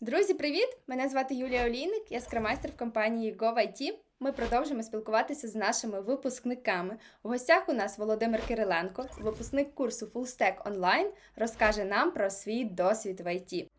Друзі, привіт! Мене звати Юлія Олійник, я скрамайстер в компанії GoVIT. Ми продовжимо спілкуватися з нашими випускниками. У гостях у нас Володимир Кириленко, випускник курсу FullStack Online, розкаже нам про свій досвід в ІТ.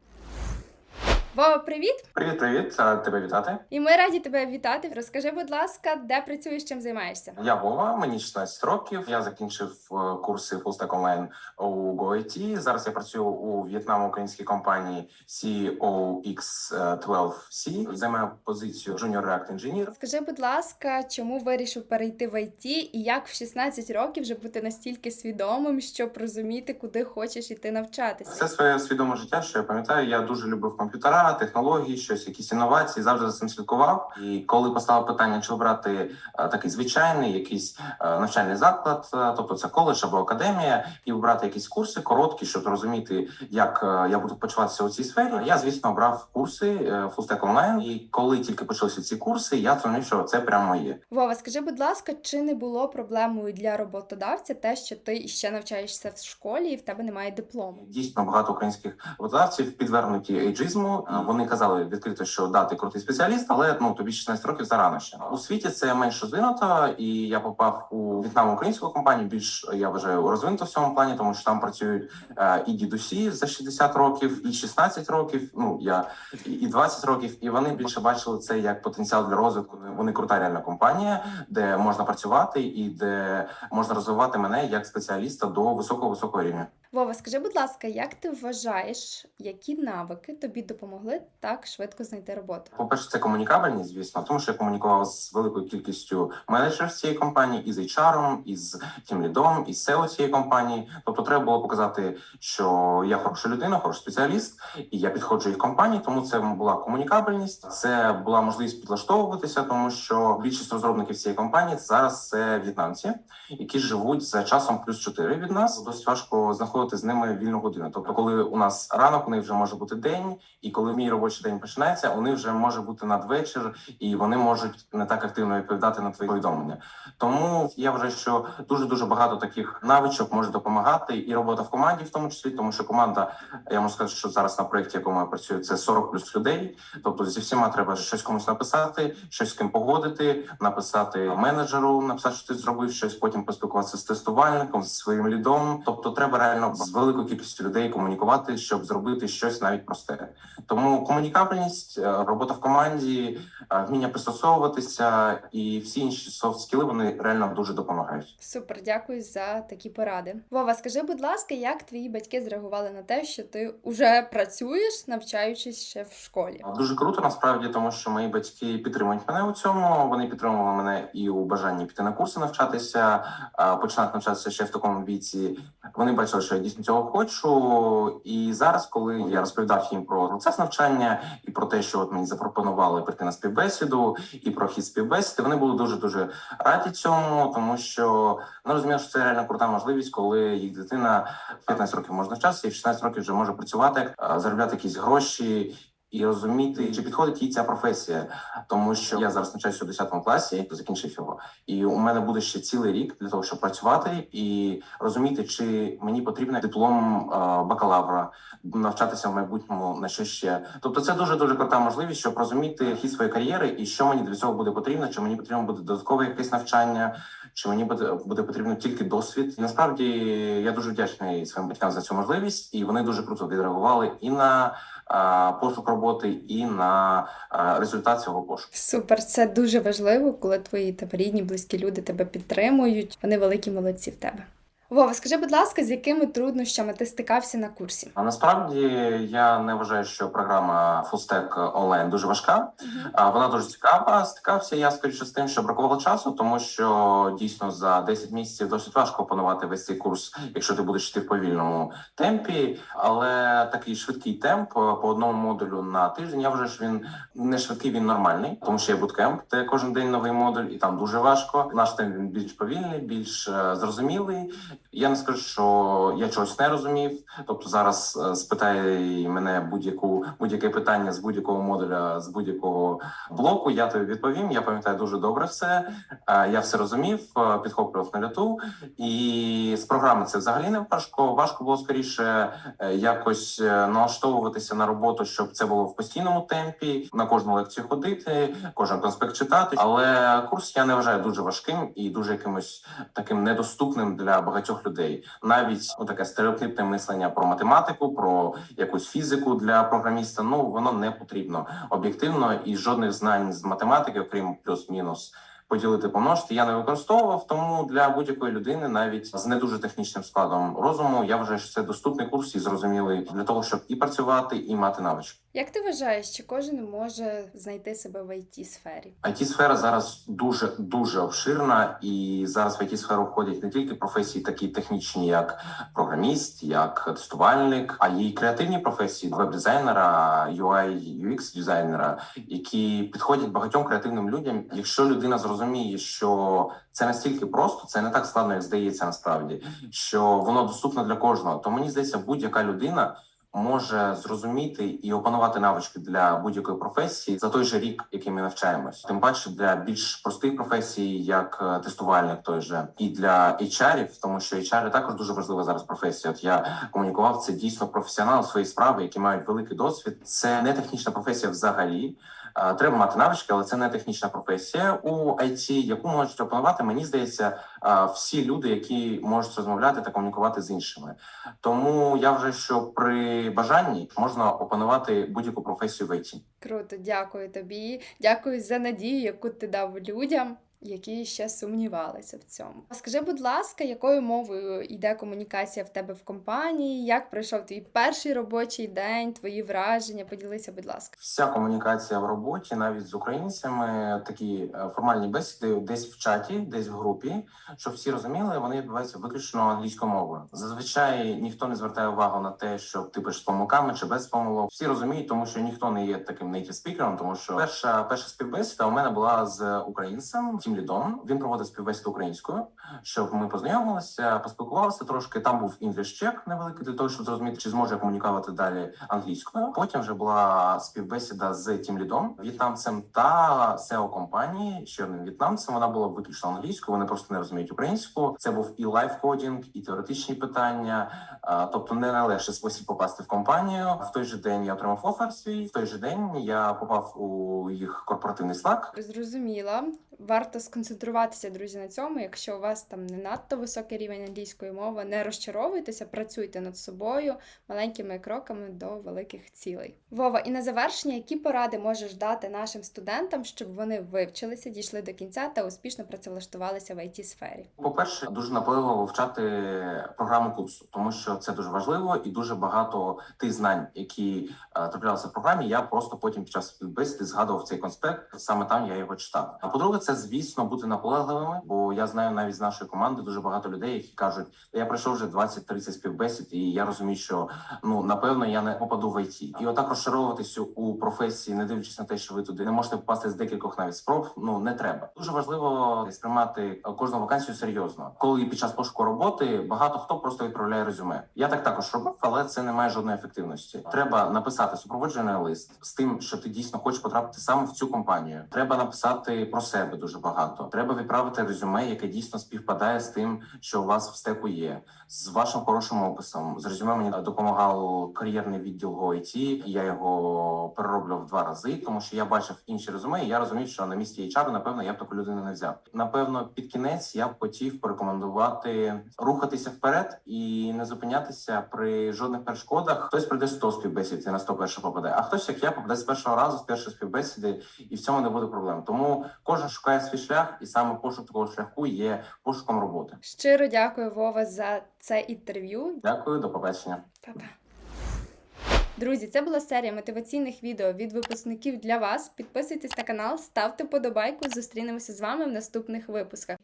Вова, привіт! Привіт, привіт, рад тебе вітати. І ми раді тебе вітати. Розкажи, будь ласка, де працюєш, чим займаєшся? Я Вова, мені 16 років. Я закінчив е, курси Full Stack Online у GoIT. Зараз я працюю у в'єтнамо-українській компанії COX12C. Займаю позицію Junior React Engineer. Скажи, будь ласка, чому вирішив перейти в ІТ і як в 16 років вже бути настільки свідомим, щоб розуміти, куди хочеш іти навчатися? Все своє свідоме життя, що я пам'ятаю, я дуже любив комп'ютера, технології, щось, якісь інновації, завжди за цим слідкував. І коли постало питання, чи обрати е, такий звичайний якийсь е, навчальний заклад, е, тобто це коледж або академія, і обрати якісь курси короткі, щоб розуміти, як я буду почуватися у цій сфері. Я звісно обрав курси Full Stack і коли тільки почалися ці курси, я зрозумів, що це прямо моє. Вова, скажи, будь ласка, чи не було проблемою для роботодавця те, що ти ще навчаєшся в школі і в тебе немає диплому? Дійсно багато українських роботодавців підвернуті ейджизму. Е, Вони казали відкрито, що да, ти крутий спеціаліст, але ну тобі 16 років зарано ще у світі. Це менш розвинуто, і я попав у в'єтнамо українську компанію. Більш я вважаю розвинуто в цьому плані, тому що там працюють е, і дідусі за 60 років, і 16 років. Ну я і 20 років, і вони більше бачили це як потенціал для розвитку. Вони крута реальна компанія, де можна працювати і де можна розвивати мене як спеціаліста до високого високого рівня. Вова, скажи, будь ласка, як ти вважаєш, які навики тобі допомогли так швидко знайти роботу? По-перше, це комунікабельність, звісно, тому що я комунікував з великою кількістю менеджерів цієї компанії, і з HR, і з тімлідом, і з SEO цієї компанії. Тобто, треба було показати, що я хороша людина, хороший спеціаліст, і я підходжу їх компанії. Тому це була комунікабельність, це була можливість підлаштовуватися, тому що більшість розробників цієї компанії зараз це в'єтнамці, які живуть за часом плюс 4 від нас. Досить важко знаходити з ними вільну годину. Тобто, коли у нас ранок, у них вже може бути день, і коли мій робочий день починається, у них вже може бути надвечір, і вони можуть не так активно відповідати на твої повідомлення. Тому я вважаю, що дуже дуже багато таких навичок може допомагати, і робота в команді, в тому числі, тому що команда, я можу сказати, що зараз на проєкті, якому я працюю, це 40 плюс людей. Тобто зі всіма треба щось комусь написати, щось з ким погодити, написати менеджеру, написати, що ти зробив щось, потім поспілкуватися з тестувальником, з своїм лідом. Тобто, треба реально з великою кількістю людей комунікувати, щоб зробити щось навіть просте. Тому комунікабельність, е, робота в команді, е, вміння пристосовуватися і всі інші софт скіли вони реально дуже допомагають. Супер, дякую за такі поради. Вова, скажи, будь ласка, як твої батьки зреагували на те, що ти вже працюєш, навчаючись ще в школі? Дуже круто насправді, тому що мої батьки підтримують мене у цьому. Вони підтримували мене і у бажанні піти на курси навчатися, починати навчатися ще в такому віці. Вони бачили, що дійсно цього хочу. І зараз, коли я розповідав їм про процес навчання і про те, що от мені запропонували прийти на співбесіду, і про хід співбесіди, вони були дуже дуже раді цьому, тому що ну розуміли, що це реально крута можливість, коли їх дитина в 15 років можна час і в 16 років вже може працювати, заробляти якісь гроші. І розуміти, чи підходить їй ця професія, тому що я зараз навчаюся у 10 класі, закінчив його, і у мене буде ще цілий рік для того, щоб працювати і розуміти, чи мені потрібен диплом бакалавра, навчатися в майбутньому на що ще. Тобто, це дуже дуже крута можливість, щоб розуміти хід своєї кар'єри і що мені для цього буде потрібно, чи мені потрібно буде додаткове якесь навчання, чи мені буде, буде потрібно тільки досвід. І насправді я дуже вдячний своїм батькам за цю можливість, і вони дуже круто відреагували і на пошук роботи, і на е, результат цього пошуку. Супер, це дуже важливо, коли твої там рідні, близькі люди тебе підтримують. Вони великі молодці в тебе. Вова, скажи, будь ласка, з якими труднощами ти стикався на курсі? А насправді я не вважаю, що програма Fullstack онлайн дуже важка. А вона дуже цікава. Стикався я скоріше з тим, що бракувало часу, тому що дійсно за 10 місяців досить важко опанувати весь цей курс, якщо ти будеш йти в повільному темпі. Але такий швидкий темп е, по одному модулю на тиждень. Я вважаю, що він не швидкий, він нормальний, тому що є буткемп, де кожен день новий модуль, і там дуже важко. Наш темп він більш повільний, більш е, зрозумілий. Я не скажу, що я чогось не розумів. Тобто зараз е, спитай мене будь-яку будь-яке питання з будь-якого модуля, з будь-якого блоку. Я тобі відповім. Я пам'ятаю дуже добре все. Е, Я все розумів, е, підхоплював на льоту. І з програми це взагалі не важко. Важко було скоріше якось налаштовуватися на роботу, щоб це було в постійному темпі, на кожну лекцію ходити, кожен конспект читати. Але курс я не вважаю дуже важким і дуже якимось таким недоступним для багатьох людей. Навіть таке стереотипне мислення про математику, про якусь фізику для програміста. Ну воно не потрібно об'єктивно і жодних знань з математики, окрім плюс-мінус. Поділити помножити я не використовував, тому для будь-якої людини, навіть з не дуже технічним складом розуму, я вважаю, що це доступний курс і зрозумілий для того, щоб і працювати, і мати навички. Як ти вважаєш, чи кожен може знайти себе в it сфері? it сфера зараз дуже дуже обширна, і зараз в it сферу входять не тільки професії, такі технічні, як програміст, як тестувальник, а й креативні професії веб-дизайнера, UI, UX дизайнера, які підходять багатьом креативним людям. Якщо людина зрозуміє, що це настільки просто, це не так складно, як здається, насправді, що воно доступно для кожного, то мені здається, будь-яка людина може зрозуміти і опанувати навички для будь-якої професії за той же рік, який ми навчаємось. Тим паче для більш простих професій, як е, тестувальник, той же і для HR-ів, тому що HR також дуже важлива зараз професія. От я комунікував це дійсно професіонал своєї справи, які мають великий досвід. Це не технічна професія взагалі. Треба мати навички, але це не технічна професія у IT, яку можуть опанувати. Мені здається, всі люди, які можуть розмовляти та комунікувати з іншими. Тому я вже що при бажанні можна опанувати будь-яку професію в IT. Круто, дякую тобі. Дякую за надію, яку ти дав людям. Які ще сумнівалися в цьому. Скажи, будь ласка, якою мовою йде комунікація в тебе в компанії? Як пройшов твій перший робочий день, твої враження? Поділися, будь ласка. Вся комунікація в роботі, навіть з українцями, такі е, формальні бесіди десь в чаті, десь в групі, щоб всі розуміли, вони відбуваються виключно англійською мовою. Зазвичай ніхто не звертає увагу на те, що ти пишеш з помилками чи без помилок. Всі розуміють, тому що ніхто не є таким native спікером, тому що перша перша співбесіда у мене була з українцем тім лідом. Він проводив співбесіду українською, щоб ми познайомилися, поспілкувалися трошки. Там був інгліш чек невеликий для того, щоб зрозуміти, чи зможе комунікувати далі англійською. Потім вже була співбесіда з тім лідом, в'єтнамцем та SEO компанії, ще одним в'єтнамцем. Вона була виключно англійською. Вони просто не розуміють українську. Це був і лайфкодінг, і теоретичні питання. Тобто не найлегший спосіб попасти в компанію. В той же день я отримав офер свій. В той же день я попав у їх корпоративний Slack. Зрозуміла. Варто сконцентруватися, друзі, на цьому. Якщо у вас там не надто високий рівень англійської мови, не розчаровуйтеся, працюйте над собою маленькими кроками до великих цілей. Вова, і на завершення, які поради можеш дати нашим студентам, щоб вони вивчилися, дійшли до кінця та успішно працевлаштувалися в it сфері? По-перше, дуже наполегливо вивчати програму курсу, тому що це дуже важливо і дуже багато тих знань, які е, траплялися в програмі. Я просто потім під час співбесіди згадував цей конспект. Саме там я його читав. А по-друге, це звісно бути наполегливими, бо я знаю навіть з нашої команди дуже багато людей, які кажуть, я пройшов вже 20-30 співбесід, і я розумію, що ну напевно я не попаду в ІТ. І отак розшаровуватися у професії, не дивлячись на те, що ви туди не можете попасти з декількох навіть спроб. Ну не треба. Дуже важливо сприймати кожну вакансію серйозно. Коли під час пошуку роботи багато хто просто відправляє резюме. Я так також робив, але це не має жодної ефективності. Треба написати супроводжений лист з тим, що ти дійсно хочеш потрапити саме в цю компанію. Треба написати про себе дуже багато. Треба відправити резюме, яке дійсно співпадає з тим, що у вас в стеку є, з вашим хорошим описом. З резюме мені допомагав кар'єрний відділ ГОІТ. Я його перероблював два рази, тому що я бачив інші резюме, і я розумів, що на місці HR, напевно, я б таку людину не взяв. Напевно, під кінець я б хотів порекомендувати рухатися вперед і не зупинятися при жодних перешкодах. Хтось прийде 100 співбесід і на 101 попаде, а хтось, як я, попаде з першого разу, з першої співбесіди, і в цьому не буде проблем. Тому кожен шукає свій шлях, і саме пошук такого шляху є пошуком роботи. Щиро дякую, Вова, за це інтерв'ю. Дякую, до побачення. Па-па. Друзі, це була серія мотиваційних відео від випускників для вас. Підписуйтесь на канал, ставте подобайку. Зустрінемося з вами в наступних випусках.